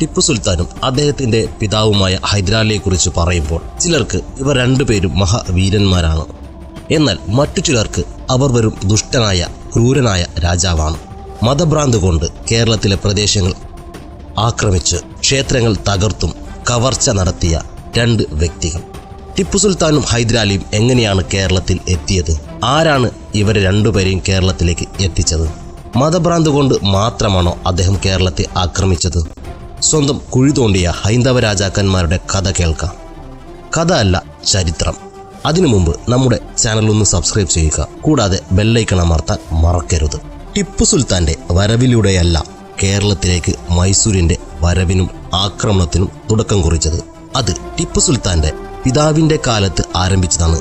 ടിപ്പു സുൽത്താനും അദ്ദേഹത്തിന്റെ പിതാവുമായ ഹൈദരാലിയെ കുറിച്ച് പറയുമ്പോൾ ചിലർക്ക് ഇവർ രണ്ടുപേരും മഹാവീരന്മാരാണ്. എന്നാൽ മറ്റു ചിലർക്ക് അവർ വെറും ദുഷ്ടനായ ക്രൂരനായ രാജാവാണ്. മതഭ്രാന്ത് കൊണ്ട് കേരളത്തിലെ പ്രദേശങ്ങൾ ആക്രമിച്ച് ക്ഷേത്രങ്ങൾ തകർത്തും കവർച്ച നടത്തിയ രണ്ട് വ്യക്തികൾ. ടിപ്പു സുൽത്താനും ഹൈദരാലിയും എങ്ങനെയാണ് കേരളത്തിൽ എത്തിയത്? ആരാണ് ഇവരെ രണ്ടുപേരെയും കേരളത്തിലേക്ക് എത്തിച്ചത്? മതഭ്രാന്ത് കൊണ്ട് മാത്രമാണോ അദ്ദേഹം കേരളത്തെ ആക്രമിച്ചത്? സ്വന്തം കുഴി തോണ്ടിയ ഹൈന്ദവ രാജാക്കന്മാരുടെ കഥ കേൾക്കാം. കഥ അല്ല ചരിത്രം. അതിനു മുമ്പ് നമ്മുടെ ചാനൽ ഒന്ന് സബ്സ്ക്രൈബ് ചെയ്യുക. കൂടാതെ ബെല്ലൈക്കൺ അമർത്താൻ മറക്കരുത്. ടിപ്പു സുൽത്താന്റെ വരവിലൂടെയല്ല കേരളത്തിലേക്ക് മൈസൂരിന്റെ വരവിനും ആക്രമണത്തിനും തുടക്കം കുറിച്ചത്. അത് ടിപ്പു സുൽത്താന്റെ പിതാവിന്റെ കാലത്ത് ആരംഭിച്ചതാണ്.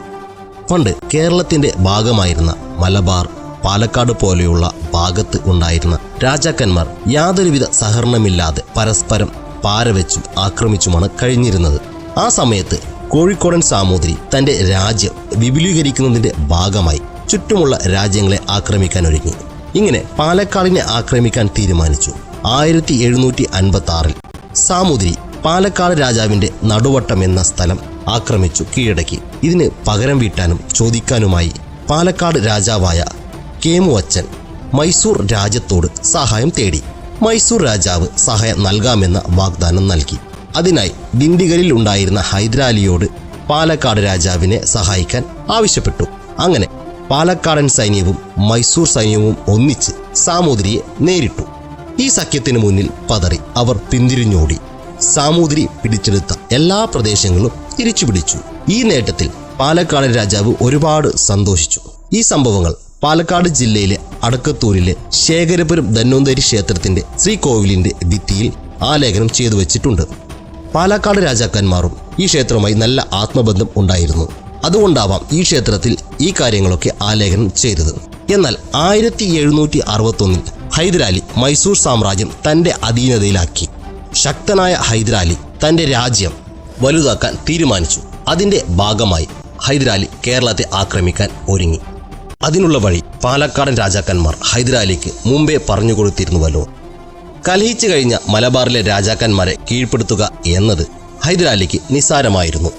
പണ്ട് കേരളത്തിന്റെ ഭാഗമായിരുന്ന മലബാർ പാലക്കാട് പോലെയുള്ള ഭാഗത്ത് ഉണ്ടായിരുന്ന രാജാക്കന്മാർ യാതൊരുവിധ സഹകരണമില്ലാതെ പരസ്പരം പാരവെച്ചും ആക്രമിച്ചുമാണ് കഴിഞ്ഞിരുന്നത്. ആ സമയത്ത് കോഴിക്കോടൻ സാമൂതിരി തന്റെ രാജ്യം വിപുലീകരിക്കുന്നതിന്റെ ഭാഗമായി ചുറ്റുമുള്ള രാജ്യങ്ങളെ ആക്രമിക്കാൻ ഒരുങ്ങി. ഇങ്ങനെ പാലക്കാടിനെ ആക്രമിക്കാൻ തീരുമാനിച്ചു. ആയിരത്തി എഴുന്നൂറ്റി അൻപത്തി ആറിൽ സാമൂതിരി പാലക്കാട് രാജാവിന്റെ നടുവട്ടം എന്ന സ്ഥലം ആക്രമിച്ചു കീഴടക്കി. ഇതിന് പകരം വീട്ടാനും ചോദിക്കാനുമായി പാലക്കാട് രാജാവായ കേമുവച്ചൻ മൈസൂർ രാജ്യത്തോട് സഹായം തേടി. മൈസൂർ രാജാവ് സഹായം നൽകാമെന്ന വാഗ്ദാനം നൽകി. അതിനായി ദിണ്ടിഗലിൽ ഉണ്ടായിരുന്ന ഹൈദരാലിയോട് പാലക്കാട് രാജാവിനെ സഹായിക്കാൻ ആവശ്യപ്പെട്ടു. അങ്ങനെ പാലക്കാടൻ സൈന്യവും മൈസൂർ സൈന്യവും ഒന്നിച്ച് സാമൂതിരിയെ നേരിട്ടു. ഈ സഖ്യത്തിനു മുന്നിൽ പതറി അവർ പിന്തിരിഞ്ഞോടി. സാമൂതിരി പിടിച്ചെടുത്ത എല്ലാ പ്രദേശങ്ങളും തിരിച്ചു പിടിച്ചു ഈ നേട്ടത്തിൽ പാലക്കാടൻ രാജാവ് ഒരുപാട് സന്തോഷിച്ചു. ഈ സംഭവങ്ങൾ പാലക്കാട് ജില്ലയിലെ അടക്കത്തൂരിലെ ശേഖരപുരം ധന്വന്തരി ക്ഷേത്രത്തിന്റെ ശ്രീകോവിലിന്റെ ഭിത്തിയിൽ ആലേഖനം ചെയ്തു വെച്ചിട്ടുണ്ട്. പാലക്കാട് രാജാക്കന്മാരും ഈ ക്ഷേത്രവുമായി നല്ല ആത്മബന്ധം ഉണ്ടായിരുന്നു. അതുകൊണ്ടാവാം ഈ ക്ഷേത്രത്തിൽ ഈ കാര്യങ്ങളൊക്കെ ആലേഖനം ചെയ്തത്. എന്നാൽ ആയിരത്തി എഴുന്നൂറ്റി അറുപത്തൊന്നിൽ ഹൈദരാലി മൈസൂർ സാമ്രാജ്യം തന്റെ അധീനതയിലാക്കി. ശക്തനായ ഹൈദരാലി തന്റെ രാജ്യം വലുതാക്കാൻ തീരുമാനിച്ചു. അതിന്റെ ഭാഗമായി ഹൈദരാലി കേരളത്തെ ആക്രമിക്കാൻ ഒരുങ്ങി. അതിനുള്ള വഴി പാലക്കാടൻ രാജാക്കന്മാർ ഹൈദരാലിക്ക് മുമ്പേ പറഞ്ഞു കൊടുത്തിരുന്നുവല്ലോ. കലഹിച്ചു കഴിഞ്ഞ മലബാറിലെ രാജാക്കന്മാരെ കീഴ്പ്പെടുത്തുക എന്നത് ഹൈദരാലിക്ക് നിസ്സാരമായിരുന്നു.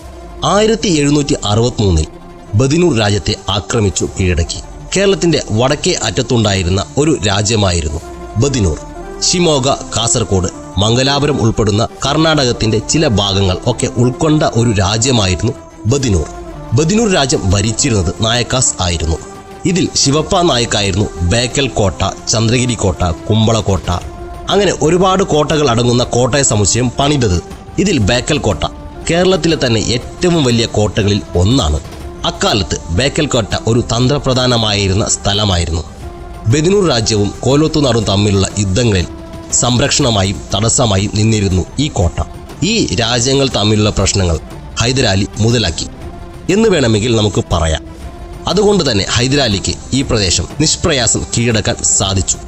ആയിരത്തി എഴുന്നൂറ്റി അറുപത്തിമൂന്നിൽ ബദിനൂർ രാജ്യത്തെ ആക്രമിച്ചു കീഴടക്കി. കേരളത്തിന്റെ വടക്കേ അറ്റത്തുണ്ടായിരുന്ന ഒരു രാജ്യമായിരുന്നു ബദിനൂർ. ഷിമോഗ കാസർകോട് മംഗലാപുരം ഉൾപ്പെടുന്ന കർണാടകത്തിന്റെ ചില ഭാഗങ്ങൾ ഒക്കെ ഉൾക്കൊണ്ട ഒരു രാജ്യമായിരുന്നു ബദിനൂർ. ബദിനൂർ രാജ്യം ഭരിച്ചിരുന്നത് നായക്കാസ് ആയിരുന്നു. ഇതിൽ ശിവപ്പ നായിക്കായിരുന്നു ബേക്കൽ കോട്ട ചന്ദ്രഗിരി കോട്ട കുമ്പളക്കോട്ട അങ്ങനെ ഒരുപാട് കോട്ടകൾ അടങ്ങുന്ന കോട്ടയ സമുച്ചയം പണിതത് ഇതിൽ ബേക്കൽ കോട്ട. കേരളത്തിലെ തന്നെ ഏറ്റവും വലിയ കോട്ടകളിൽ ഒന്നാണ്. അക്കാലത്ത് ബേക്കൽ കോട്ട ഒരു തന്ത്രപ്രധാനമായിരുന്ന സ്ഥലമായിരുന്നു. ബദിനൂർ രാജ്യവും കോലോത്തുനാടും തമ്മിലുള്ള യുദ്ധങ്ങളിൽ സംരക്ഷണമായും തടസ്സമായും നിന്നിരുന്നു ഈ കോട്ട. ഈ രാജ്യങ്ങൾ തമ്മിലുള്ള പ്രശ്നങ്ങൾ ഹൈദരാലി മുതലാക്കി. എന്ന് വേണമെങ്കിൽ നമുക്ക് പറയാം. അതുകൊണ്ട് തന്നെ ഹൈദരാലിക്ക് ഈ പ്രദേശം നിഷ്പ്രയാസം കീഴടക്കാൻ സാധിച്ചു.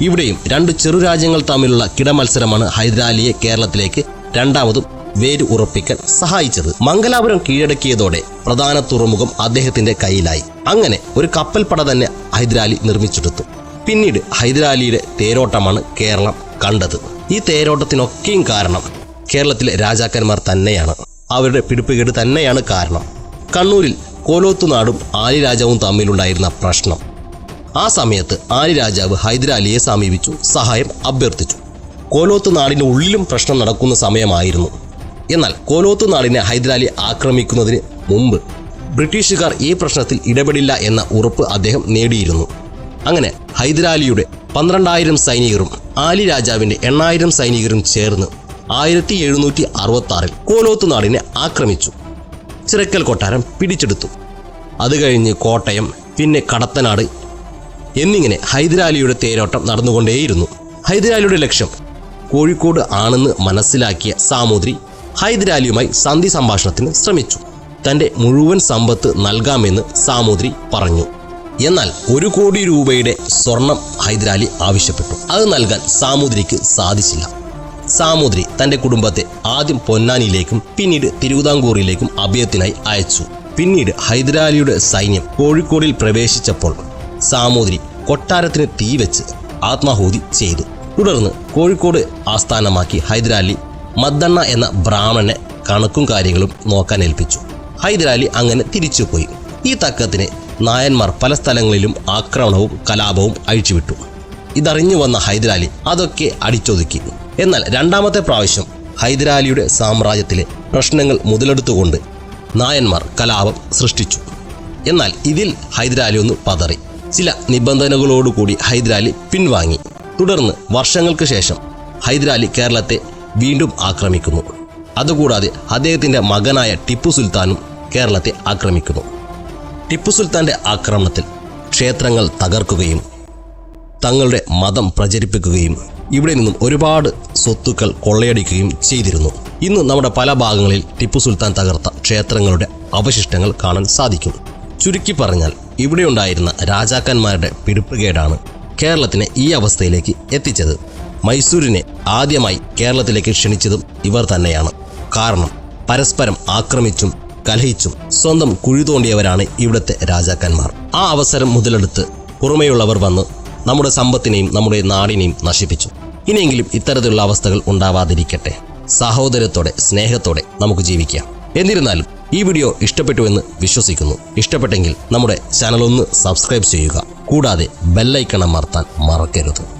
ഇവിടെയും രണ്ട് ചെറു രാജ്യങ്ങൾ തമ്മിലുള്ള കിടമത്സരമാണ് ഹൈദരാലിയെ കേരളത്തിലേക്ക് രണ്ടാമതും വേര് ഉറപ്പിക്കാൻ സഹായിച്ചത്. മംഗലാപുരം കീഴടക്കിയതോടെ പ്രധാന തുറമുഖം അദ്ദേഹത്തിന്റെ കയ്യിലായി. അങ്ങനെ ഒരു കപ്പൽപ്പട തന്നെ ഹൈദരാലി നിർമ്മിച്ചെടുത്തു. പിന്നീട് ഹൈദരാലിയുടെ തേരോട്ടമാണ് കേരളം കണ്ടത്. ഈ തേരോട്ടത്തിനൊക്കെയും കാരണം കേരളത്തിലെ രാജാക്കന്മാർ തന്നെയാണ്. അവരുടെ പിടിപ്പുകേട് തന്നെയാണ് കാരണം. കണ്ണൂരിൽ കോലോത്തുനാടും ആലിരാജാവും തമ്മിലുണ്ടായിരുന്ന പ്രശ്നം. ആ സമയത്ത് ആലി രാജാവ് ഹൈദരാലിയെ സമീപിച്ചു സഹായം അഭ്യർത്ഥിച്ചു. കോലോത്ത് ഉള്ളിലും പ്രശ്നം നടക്കുന്ന സമയമായിരുന്നു. എന്നാൽ കോലോത്ത് നാടിനെ ഹൈദരാലി ആക്രമിക്കുന്നതിന് മുമ്പ് ബ്രിട്ടീഷുകാർ ഈ പ്രശ്നത്തിൽ ഇടപെടില്ല എന്ന ഉറപ്പ് അദ്ദേഹം നേടിയിരുന്നു. അങ്ങനെ ഹൈദരാലിയുടെ പന്ത്രണ്ടായിരം സൈനികരും ആലി രാജാവിന്റെ എണ്ണായിരം സൈനികരും ചേർന്ന് ആയിരത്തി എഴുന്നൂറ്റി അറുപത്തി ആറിൽ കോലോത്ത് നാടിനെ ആക്രമിച്ചു. ചിറക്കൽ കൊട്ടാരം പിടിച്ചെടുത്തു. അത് കഴിഞ്ഞ് കോട്ടയം പിന്നെ കടത്തനാട് എന്നിങ്ങനെ ഹൈദരാലിയുടെ തേരോട്ടം നടന്നുകൊണ്ടേയിരുന്നു. ഹൈദരാലിയുടെ ലക്ഷ്യം കോഴിക്കോട് ആണെന്ന് മനസ്സിലാക്കിയ സാമൂതിരി ഹൈദരാലിയുമായി സന്ധി സംഭാഷണത്തിന് ശ്രമിച്ചു. തന്റെ മുഴുവൻ സമ്പത്ത് നൽകാമെന്ന് സാമൂതിരി പറഞ്ഞു. എന്നാൽ ഒരു കോടി രൂപയുടെ സ്വർണം ഹൈദരാലി ആവശ്യപ്പെട്ടു. അത് നൽകാൻ സാമൂതിരിക്ക് സാധിച്ചില്ല. സാമൂതിരി തന്റെ കുടുംബത്തെ ആദ്യം പൊന്നാനിയിലേക്കും പിന്നീട് തിരുവിതാംകൂറിലേക്കും അഭയത്തിനായി അയച്ചു. പിന്നീട് ഹൈദരാലിയുടെ സൈന്യം കോഴിക്കോടിൽ പ്രവേശിച്ചപ്പോൾ സാമൂതിരി കൊട്ടാരത്തിന് തീവെച്ച് ആത്മാഹൂതി ചെയ്തു. തുടർന്ന് കോഴിക്കോട് ആസ്ഥാനമാക്കി ഹൈദരാലി മദ്ദണ്ണ എന്ന ബ്രാഹ്മണനെ കണക്കും കാര്യങ്ങളും നോക്കാൻ ഏൽപ്പിച്ചു. ഹൈദരാലി അങ്ങനെ തിരിച്ചുപോയി. ഈ തക്കത്തിന് നായന്മാർ പല സ്ഥലങ്ങളിലും ആക്രമണവും കലാപവും അഴിച്ചുവിട്ടു. ഇതറിഞ്ഞു വന്ന ഹൈദരാലി അതൊക്കെ അടിച്ചൊതുക്കി. എന്നാൽ രണ്ടാമത്തെ പ്രാവശ്യം ഹൈദരാലിയുടെ സാമ്രാജ്യത്തിലെ പ്രശ്നങ്ങൾ മുതലെടുത്തുകൊണ്ട് നായന്മാർ കലാപം സൃഷ്ടിച്ചു. എന്നാൽ ഇതിൽ ഹൈദരാലി ഒന്ന് പതറി. ചില നിബന്ധനകളോടുകൂടി ഹൈദരാലി പിൻവാങ്ങി. തുടർന്ന് വർഷങ്ങൾക്ക് ശേഷം ഹൈദരാലി കേരളത്തെ വീണ്ടും ആക്രമിക്കുന്നു. അതുകൂടാതെ അദ്ദേഹത്തിന്റെ മകനായ ടിപ്പു സുൽത്താനും കേരളത്തെ ആക്രമിക്കുന്നു. ടിപ്പു സുൽത്താന്റെ ആക്രമണത്തിൽ ക്ഷേത്രങ്ങൾ തകർക്കുകയും തങ്ങളുടെ മതം പ്രചരിപ്പിക്കുകയും ഇവിടെ നിന്നും ഒരുപാട് സ്വത്തുക്കൾ കൊള്ളയടിക്കുകയും ചെയ്തിരുന്നു. ഇന്ന് നമ്മുടെ പല ഭാഗങ്ങളിൽ ടിപ്പു സുൽത്താൻ തകർത്ത ക്ഷേത്രങ്ങളുടെ അവശിഷ്ടങ്ങൾ കാണാൻ സാധിക്കും ചുരുക്കി പറഞ്ഞാൽ ഇവിടെ ഉണ്ടായിരുന്ന രാജാക്കന്മാരുടെ പിടിപ്പുകേടാണ് കേരളത്തിനെ ഈ അവസ്ഥയിലേക്ക് എത്തിച്ചത്. മൈസൂരിനെ ആദ്യമായി കേരളത്തിലേക്ക് ക്ഷണിച്ചതും ഇവർ തന്നെയാണ്. കാരണം പരസ്പരം ആക്രമിച്ചും കലഹിച്ചും സ്വന്തം കുഴി തോണ്ടിയവരാണ് ഇവിടുത്തെ രാജാക്കന്മാർ. ആ അവസരം മുതലെടുത്ത് പുറമേയുള്ളവർ വന്ന് നമ്മുടെ സമ്പത്തിനെയും നമ്മുടെ നാടിനെയും നശിപ്പിച്ചു. ഇനിയെങ്കിലും ഇത്തരത്തിലുള്ള അവസ്ഥകൾ ഉണ്ടാവാതിരിക്കട്ടെ. സഹോദരത്തോടെ സ്നേഹത്തോടെ നമുക്ക് ജീവിക്കാം. എന്നിരുന്നാലും ഈ വീഡിയോ ഇഷ്ടപ്പെട്ടു എന്ന് വിശ്വസിക്കുന്നു. ഇഷ്ടപ്പെട്ടെങ്കിൽ നമ്മുടെ ചാനൽ ഒന്ന് സബ്സ്ക്രൈബ് ചെയ്യുക. കൂടാതെ ബെല്ലൈക്കൺ അമർത്താൻ മറക്കരുത്.